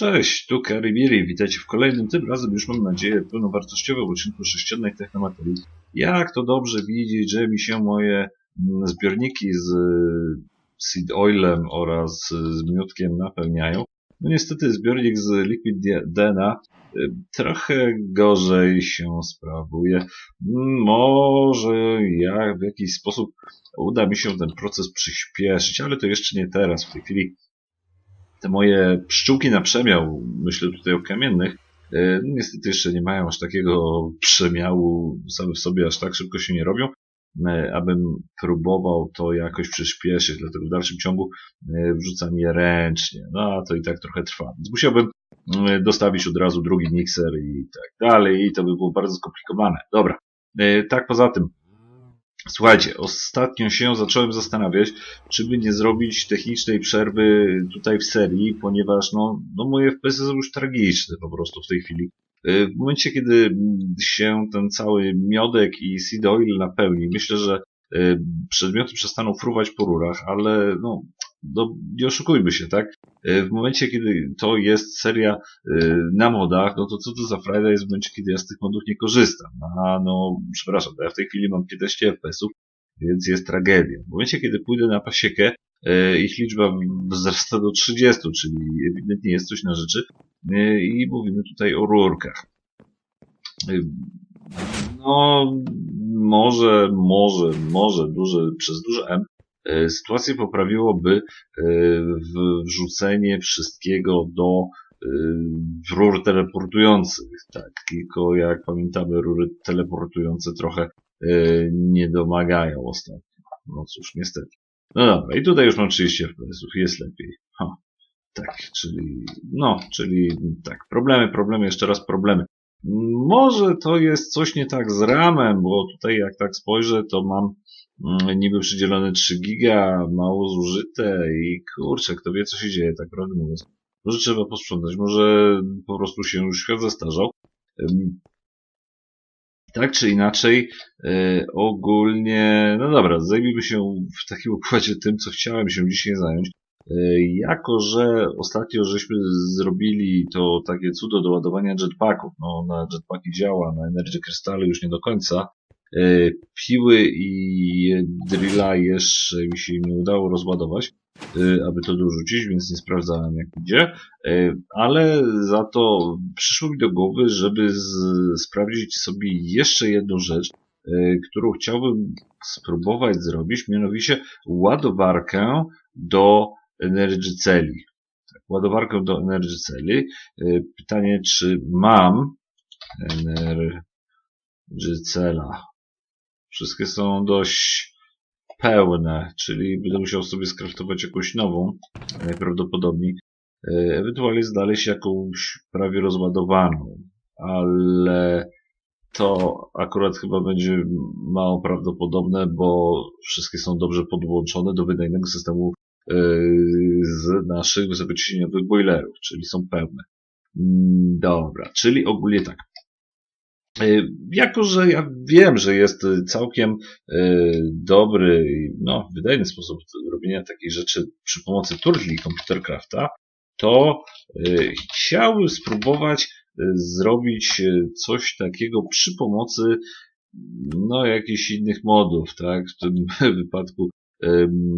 Cześć, tu Karibiri, witajcie w kolejnym, tym razem już mam nadzieję pełnowartościowym odcinku sześciennej technomaterii. Jak to dobrze widzieć, że mi się moje mm, zbiorniki z y, seed oilem oraz y, z miódkiem napełniają. No niestety zbiornik z liquid DNA y, trochę gorzej się sprawuje. Mm, Może jak w jakiś sposób uda mi się ten proces przyspieszyć, ale to jeszcze nie teraz. W tej chwili te moje pszczółki na przemiał, myślę tutaj o kamiennych, e, niestety jeszcze nie mają aż takiego przemiału, same w sobie aż tak szybko się nie robią, e, abym próbował to jakoś przyspieszyć, dlatego w dalszym ciągu e, wrzucam je ręcznie, no a to i tak trochę trwa, więc musiałbym dostawić od razu drugi mikser i tak dalej i to by było bardzo skomplikowane. Dobra, tak poza tym, Słuchajcie, ostatnio się zacząłem zastanawiać, czy by nie zrobić technicznej przerwy tutaj w serii, ponieważ no, no moje FPS są już tragiczne po prostu w tej chwili. Y, W momencie, kiedy się ten cały miodek i seed oil napełni, myślę, że y, przedmioty przestaną fruwać po rurach, ale no, no nie oszukujmy się, tak? Y, W momencie, kiedy to jest seria y, na modach, no to co to za frajda jest w momencie, kiedy ja z tych modów nie korzystam? A no, przepraszam, to ja w tej chwili mam 15 FPS-ów, więc jest tragedia. W momencie, kiedy pójdę na pasiekę, e, ich liczba wzrasta do 30, czyli ewidentnie jest coś na rzeczy. E, I mówimy tutaj o rurkach. E, No, może, może, może duże, przez duże M e, sytuację poprawiłoby e, wrzucenie wszystkiego do e, rur teleportujących. Tak, tylko jak pamiętamy, rury teleportujące trochę e, nie domagają ostatnio. No cóż, niestety. No dobra, i tutaj już mam 30 fps jest lepiej. Ha. Tak, czyli, no, czyli tak, problemy, problemy, jeszcze raz problemy. Może to jest coś nie tak z ramem, bo tutaj jak tak spojrzę, to mam niby przydzielone 3 giga, mało zużyte i kurczę, kto wie co się dzieje, tak prawdę mówiąc. Może trzeba posprzątać, może po prostu się już świat zestarzał. Tak czy inaczej, e, ogólnie, no dobra, zajmijmy się w takim układzie tym, co chciałem się dzisiaj zająć. E, Jako, że ostatnio żeśmy zrobili to takie cudo do ładowania jetpacków, no na jetpacki działa, na Energy Krystale już nie do końca, piły i drilla jeszcze mi się nie udało rozładować, e, aby to dorzucić, więc nie sprawdzałem jak idzie, E, ale za to przyszło mi do głowy, żeby sprawdzić sobie jeszcze jedną rzecz, e, którą chciałbym spróbować zrobić, mianowicie ładowarkę do Energy Celi. Tak, ładowarkę do Energy Celi. E, Pytanie, czy mam Energy Cela. Wszystkie są dość pełne, czyli będę musiał sobie skraftować jakąś nową, najprawdopodobniej. E, Ewentualnie znaleźć jakąś prawie rozładowaną, ale to akurat chyba będzie mało prawdopodobne, bo wszystkie są dobrze podłączone do wydajnego systemu e, z naszych wysokociśnieniowych boilerów, czyli są pełne. Mm, Dobra, czyli ogólnie tak. E, Jako, że ja wiem, że jest całkiem e, dobry, no, wydajny sposób robienia takich rzeczy przy pomocy Turtli Computercrafta, to e, chciałbym spróbować zrobić coś takiego przy pomocy no, jakichś innych modów, tak? W tym wypadku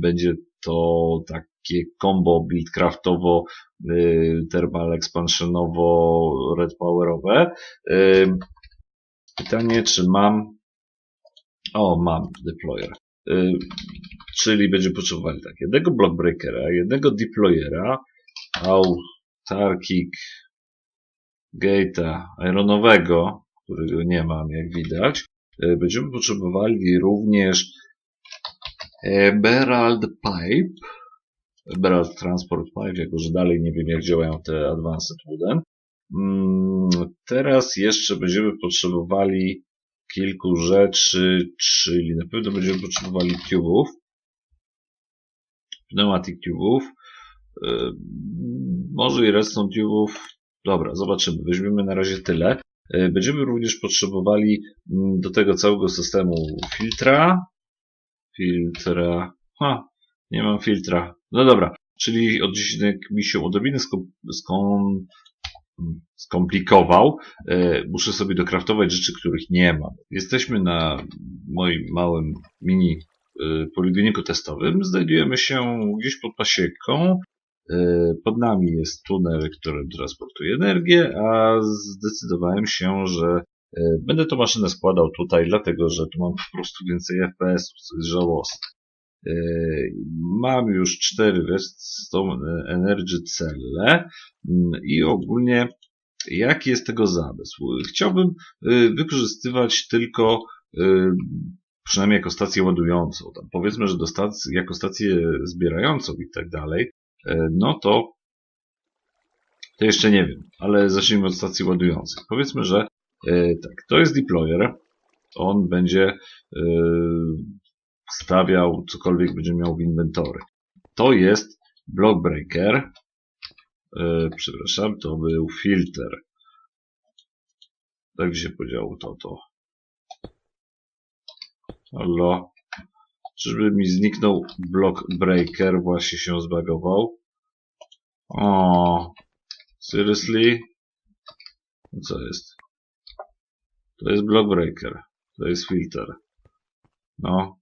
będzie to takie combo buildcraftowo, thermal expansionowo, red powerowe. Pytanie, czy mam o, mam deployer. E, Czyli będziemy potrzebowali tak, jednego blockbreakera, jednego deployera, autarkic gate'a ironowego, którego nie mam, jak widać. E, Będziemy potrzebowali również Emerald Pipe, Emerald Transport Pipe, jako że dalej nie wiem, jak działają te Advanced Wooden. Teraz jeszcze będziemy potrzebowali kilku rzeczy, czyli na pewno będziemy potrzebowali tubów, pneumatic tubów, Yy, może i redstone tubów. Dobra, zobaczymy. Weźmiemy na razie tyle. Yy, Będziemy również potrzebowali mm, do tego całego systemu filtra. Filtra. Ha, nie mam filtra. No dobra. czyli odcinek mi się odrobinę skom, skom, skomplikował. E, muszę sobie dokraftować rzeczy, których nie mam. Jesteśmy na moim małym mini e, poligoniku testowym. Znajdujemy się gdzieś pod pasieką. E, pod nami jest tunel, który transportuje energię, a zdecydowałem się, że będę tą maszynę składał tutaj, dlatego że tu mam po prostu więcej FPS-ów, żałosne. Mam już cztery Redstone Energy cele mm, i ogólnie jaki jest tego zamysł? Chciałbym y, wykorzystywać tylko y, przynajmniej jako stację ładującą. Tam powiedzmy, że do stacji, jako stację zbierającą i tak dalej, y, no to to jeszcze nie wiem, ale zacznijmy od stacji ładującej. Powiedzmy, że tak, to jest deployer. On będzie stawiał cokolwiek będzie miał w inwentory. To jest block breaker. Yy, przepraszam, to był filter. Tak się podziało to, to. Halo. Czyżby mi zniknął block breaker, właśnie się zbagował. O, seriously? Co jest? To jest block breaker. To jest filter. No,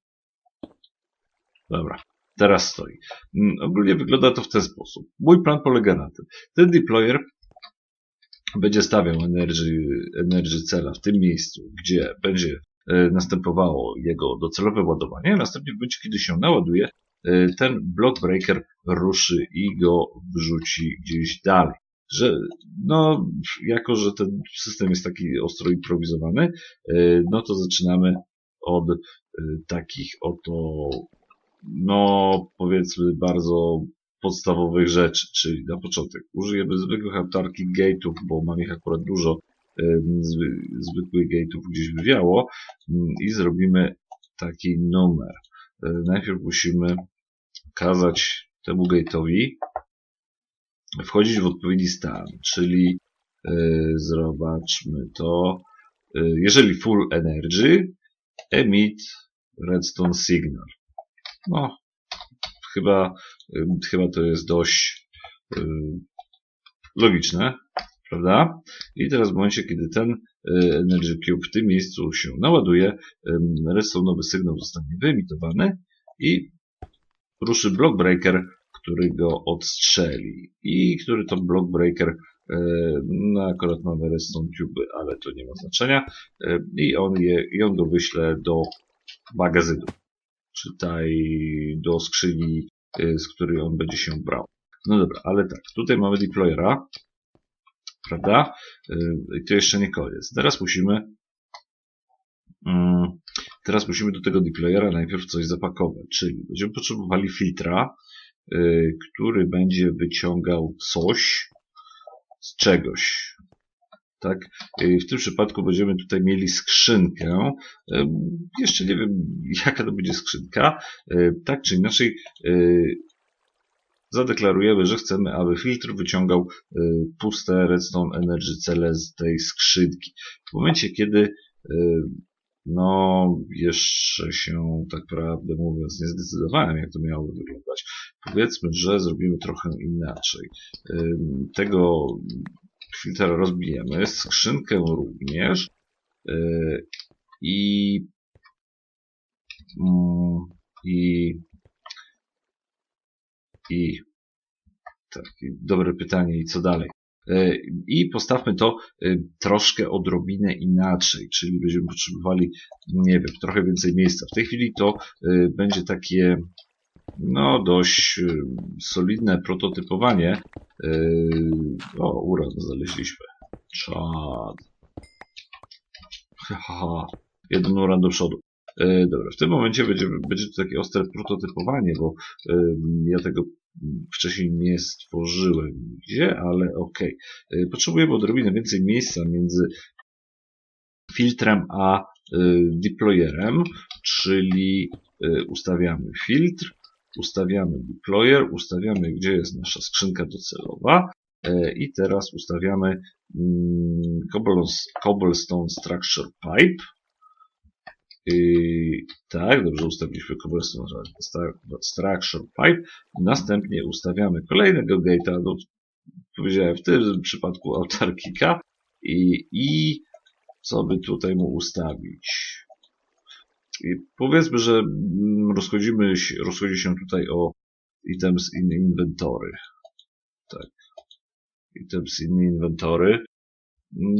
Dobra, teraz stoi. Mm, ogólnie wygląda to w ten sposób. Mój plan polega na tym. Ten deployer będzie stawiał energy, energy cela w tym miejscu, gdzie będzie e, następowało jego docelowe ładowanie, następnie w momencie, kiedy się naładuje, e, ten block breaker ruszy i go wrzuci gdzieś dalej. Że, no, jako że ten system jest taki ostro improwizowany, e, no to zaczynamy od takich oto no powiedzmy bardzo podstawowych rzeczy, czyli na początek użyjemy zwykłych aptarki gate'ów, bo mam ich akurat dużo, zwykłych gate'ów gdzieś wywiało mm, i zrobimy taki numer. E, najpierw musimy kazać temu gate'owi wchodzić w odpowiedni stan, czyli e, zobaczmy to, e, jeżeli full energy, emit redstone signal. No, chyba, chyba to jest dość logiczne, prawda? I teraz w momencie, kiedy ten y, Energy Cube w tym miejscu się naładuje, nowy sygnał zostanie wyemitowany i ruszy block breaker, który go odstrzeli. I który to block breaker, y, no akurat mamy redstone cube, ale to nie ma znaczenia, y, i on, je, i on go wyśle do magazynu czytaj do skrzyni, y, z której on będzie się brał. No dobra, ale tak, tutaj mamy deployera, prawda? Y, I to jeszcze nie koniec. Teraz musimy mm, teraz musimy do tego deployera najpierw coś zapakować, czyli będziemy potrzebowali filtra, y, który będzie wyciągał coś z czegoś tak? W tym przypadku będziemy tutaj mieli skrzynkę. Jeszcze nie wiem, jaka to będzie skrzynka. Tak czy inaczej, zadeklarujemy, że chcemy, aby filtr wyciągał puste redstone energy cele z tej skrzynki. W momencie, kiedy no, jeszcze się, tak prawdę mówiąc, nie zdecydowałem, jak to miało wyglądać. Powiedzmy, że zrobimy trochę inaczej. Tego filtr rozbijemy, skrzynkę również yy, i i i tak, dobre pytanie i co dalej? Yy, I postawmy to yy, troszkę odrobinę inaczej, czyli będziemy potrzebowali, nie wiem, trochę więcej miejsca. W tej chwili to będzie takie no, dość y, solidne prototypowanie. Y, o, uran znaleźliśmy. Czad. Haha, jeden uran do przodu. Y, dobra, w tym momencie będzie, będzie to takie ostre prototypowanie, bo ja tego wcześniej nie stworzyłem gdzie, ale ok. Potrzebujemy odrobinę więcej miejsca między filtrem a deployerem, czyli ustawiamy filtr, ustawiamy deployer, ustawiamy gdzie jest nasza skrzynka docelowa e, i teraz ustawiamy mm, cobblestone structure pipe I tak, dobrze ustawiliśmy cobblestone extraction pipe. Następnie ustawiamy kolejnego gate'a, no, powiedziałem w tym przypadku autarkika i, i co by tutaj mu ustawić? I powiedzmy, że mm, rozchodzimy się, rozchodzi się tutaj o items in inventory. Tak. Items in inventory.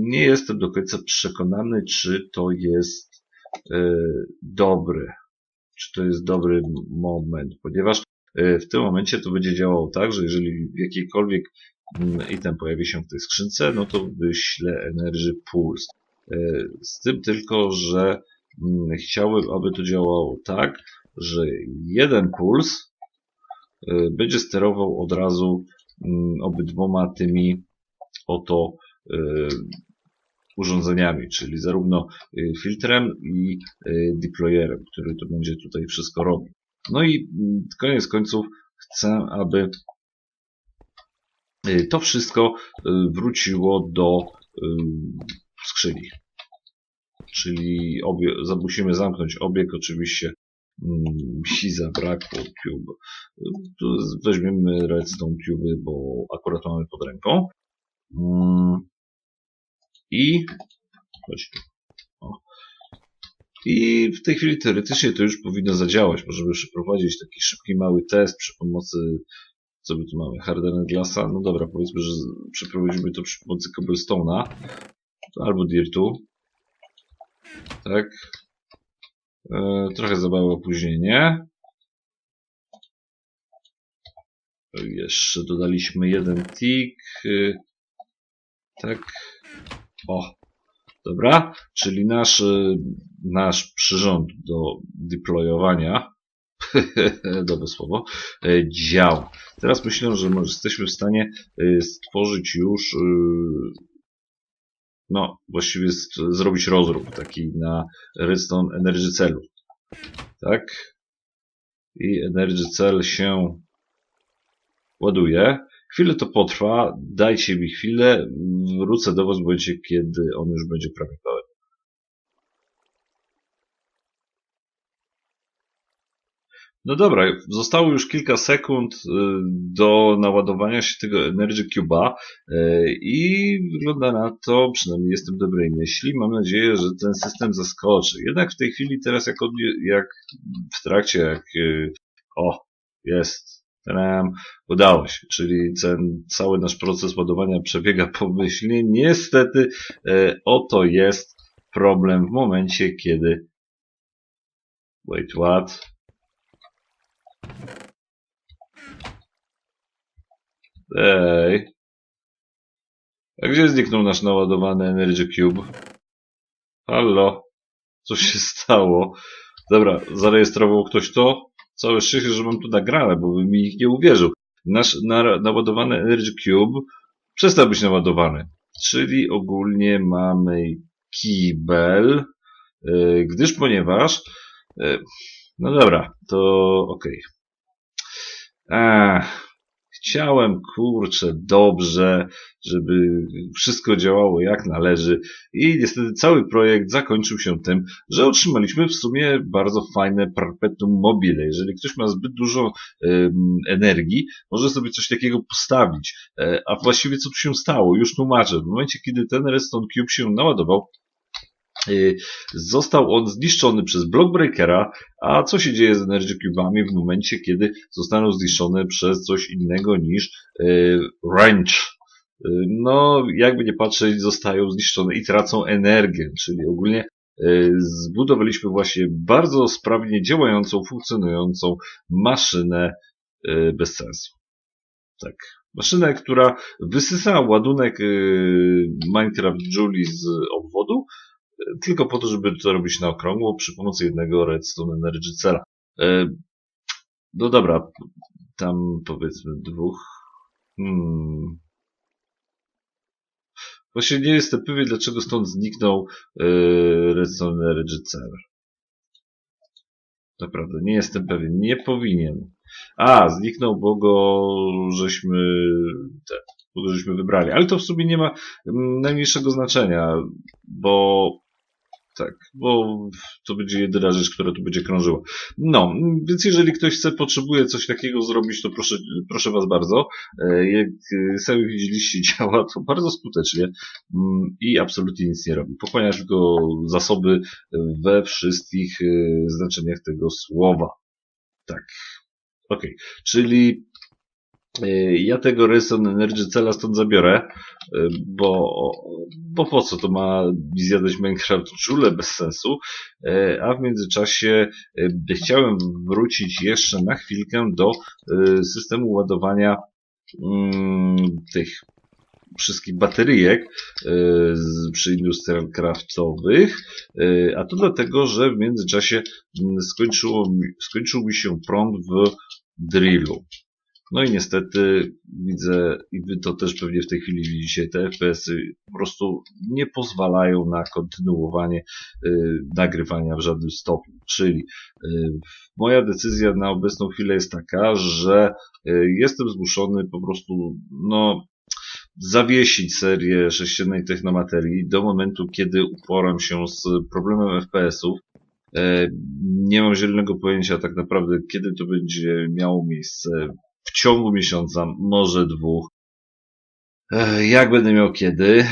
Nie jestem do końca przekonany, czy to jest e, dobry. Czy to jest dobry moment, ponieważ e, w tym momencie to będzie działało tak, że jeżeli jakikolwiek mm, item pojawi się w tej skrzynce, no to wyślę Energy Pulse. E, Z tym tylko, że chciałbym, aby to działało tak, że jeden puls e, będzie sterował od razu mm, obydwoma tymi oto e, urządzeniami, czyli zarówno e, filtrem i deployerem, który to będzie tutaj wszystko robił. No i mm, koniec końców chcę, aby to wszystko wróciło do skrzyni. Czyli obie, musimy zamknąć obieg, oczywiście mm, mi zabrakło cube. Weźmiemy redstone cube, bo akurat mamy pod ręką. Mm, I tu. O. I w tej chwili teoretycznie to już powinno zadziałać. Możemy przeprowadzić taki szybki, mały test przy pomocy, co my tu mamy, hardened glassa. No dobra, powiedzmy, że przeprowadzimy to przy pomocy cobblestone'a albo dirtu. Tak. E, trochę za małe opóźnienie. Jeszcze dodaliśmy jeden tick. e, Tak. O. Dobra. Czyli nasz, e, nasz przyrząd do deployowania dobre słowo, działa. Teraz myślę, że jesteśmy w stanie stworzyć już no, właściwie st- zrobić rozrób taki na redstone energy celu. Tak? I energy cell się ładuje. Chwilę to potrwa, dajcie mi chwilę, wrócę do Was w kiedy on już będzie prawie. No dobra, zostało już kilka sekund y, do naładowania się tego Energy Cube'a y, i wygląda na to, przynajmniej jestem dobrej myśli, mam nadzieję, że ten system zaskoczy. Jednak w tej chwili teraz jak, jak w trakcie, jak y, o, jest, Tadam, udało się, czyli ten cały nasz proces ładowania przebiega pomyślnie. Niestety oto jest problem w momencie, kiedy wait, what? Ej. A gdzie zniknął nasz naładowany Energy Cube? Halo? Co się stało? Dobra, zarejestrował ktoś to? Całe szczęście, że mam tu nagrane, bo by mi ich nie uwierzył. Nasz na, naładowany Energy Cube przestał być naładowany. Czyli ogólnie mamy kibel, yy, gdyż ponieważ yy, no dobra, to okej. Ach, Chciałem, kurczę, dobrze, żeby wszystko działało jak należy i niestety cały projekt zakończył się tym, że otrzymaliśmy w sumie bardzo fajne perpetuum mobile. Jeżeli ktoś ma zbyt dużo energii, może sobie coś takiego postawić. E, a właściwie co tu się stało? Już tłumaczę. W momencie, kiedy ten Redstone Cube się naładował, został on zniszczony przez Blockbreakera, a co się dzieje z Energy Cube'ami w momencie, kiedy zostaną zniszczone przez coś innego niż y, Wrench? Y, No, jakby nie patrzeć, zostają zniszczone i tracą energię, czyli ogólnie y, zbudowaliśmy właśnie bardzo sprawnie działającą, funkcjonującą maszynę y, bez sensu. Tak. Maszynę, która wysysa ładunek y, Minecraft Julie z obwodu, tylko po to, żeby to robić na okrągło przy pomocy jednego Redstone Energy Cella. E, No dobra, tam powiedzmy dwóch. Hmm. Właśnie nie jestem pewien, dlaczego stąd zniknął e, Redstone Energy Cell. Naprawdę, nie jestem pewien. Nie powinien. A, zniknął, bo go żeśmy, te, bo go żeśmy wybrali. Ale to w sumie nie ma mm, najmniejszego znaczenia, bo Tak, bo to będzie jedyna rzecz, która tu będzie krążyła. No, więc jeżeli ktoś chce, potrzebuje coś takiego zrobić, to proszę, proszę Was bardzo. E, Jak e, sami widzieliście, działa to bardzo skutecznie mm, i absolutnie nic nie robi. Pochłania tylko zasoby we wszystkich e, znaczeniach tego słowa. Tak. Okej, czyli e, ja tego Reson Energy cela stąd zabiorę, e, bo, bo po co? To ma zjadać Minecraft Joule bez sensu, E, a w międzyczasie chciałem wrócić jeszcze na chwilkę do systemu ładowania mm, tych wszystkich bateryjek przy Industrial Craftowych, a to dlatego, że w międzyczasie mm, skończyło, skończył mi się prąd w drillu. No i niestety widzę, i wy to też pewnie w tej chwili widzicie, te FPS-y po prostu nie pozwalają na kontynuowanie y, nagrywania w żadnym stopniu. Czyli y, moja decyzja na obecną chwilę jest taka, że y, jestem zmuszony po prostu, no, zawiesić serię sześciennej technomaterii do momentu, kiedy uporam się z problemem FPS-ów. E, Nie mam zielonego pojęcia tak naprawdę, kiedy to będzie miało miejsce. W ciągu miesiąca, może dwóch. Jak będę miał kiedy?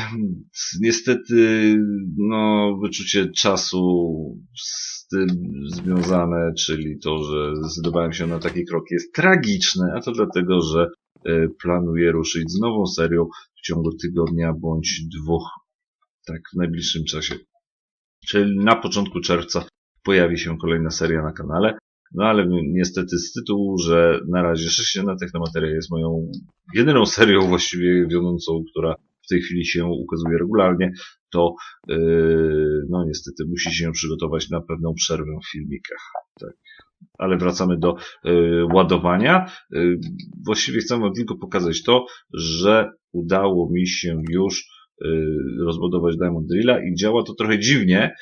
Niestety, no, wyczucie czasu z tym związane, czyli to, że zdecydowałem się na taki krok jest tragiczne, a to dlatego, że e, planuję ruszyć z nową serią w ciągu tygodnia bądź dwóch, tak w najbliższym czasie. Czyli na początku czerwca pojawi się kolejna seria na kanale. No ale niestety z tytułu, że na razie sześcienna technomateria jest moją jedyną serią właściwie wiodącą, która w tej chwili się ukazuje regularnie, to yy, no niestety musi się przygotować na pewną przerwę w filmikach. Tak. Ale wracamy do yy, ładowania. Yy, właściwie chcę wam tylko pokazać to, że udało mi się już yy, rozbudować Diamond Drilla i działa to trochę dziwnie,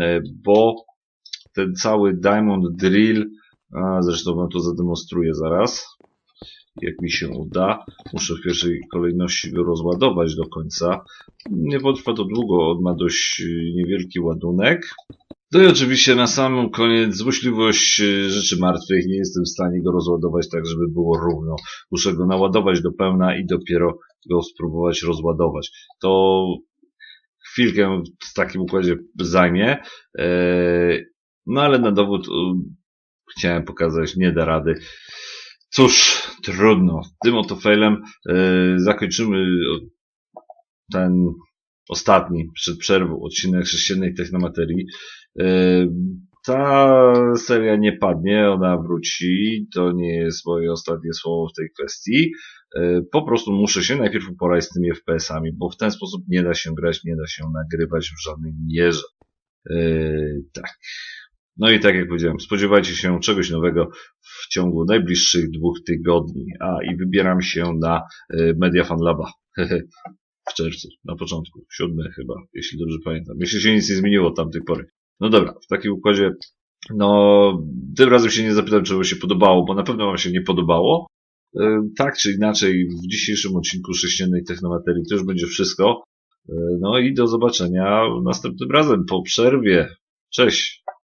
yy, bo ten cały Diamond Drill, a zresztą wam to zademonstruję zaraz, jak mi się uda. Muszę w pierwszej kolejności go rozładować do końca. Nie potrwa to długo, on ma dość y, niewielki ładunek. No i oczywiście na sam koniec złośliwość y, rzeczy martwych. Nie jestem w stanie go rozładować tak, żeby było równo. Muszę go naładować do pełna i dopiero go spróbować rozładować. To chwilkę w takim układzie zajmie. Eee, no ale na dowód um, chciałem pokazać, nie da rady. Cóż, trudno. Tym oto failem e, zakończymy ten ostatni przed przerwą odcinek chrześcijanej technomaterii. E, ta seria nie padnie, ona wróci. To nie jest moje ostatnie słowo w tej kwestii. E, Po prostu muszę się najpierw uporać z tymi FPS-ami, bo w ten sposób nie da się grać, nie da się nagrywać w żadnej mierze. E, tak. No i tak jak powiedziałem, spodziewajcie się czegoś nowego w ciągu najbliższych dwóch tygodni. A i wybieram się na y, Media Fan Laba. w czerwcu, na początku, siódmy chyba, jeśli dobrze pamiętam. Jeśli się nic nie zmieniło od tamtej pory. No dobra, w takim układzie, no, tym razem się nie zapytam, wam się podobało, bo na pewno wam się nie podobało. Y, Tak czy inaczej, w dzisiejszym odcinku sześciennej technomaterii to już będzie wszystko. Y, No i do zobaczenia następnym razem po przerwie. Cześć!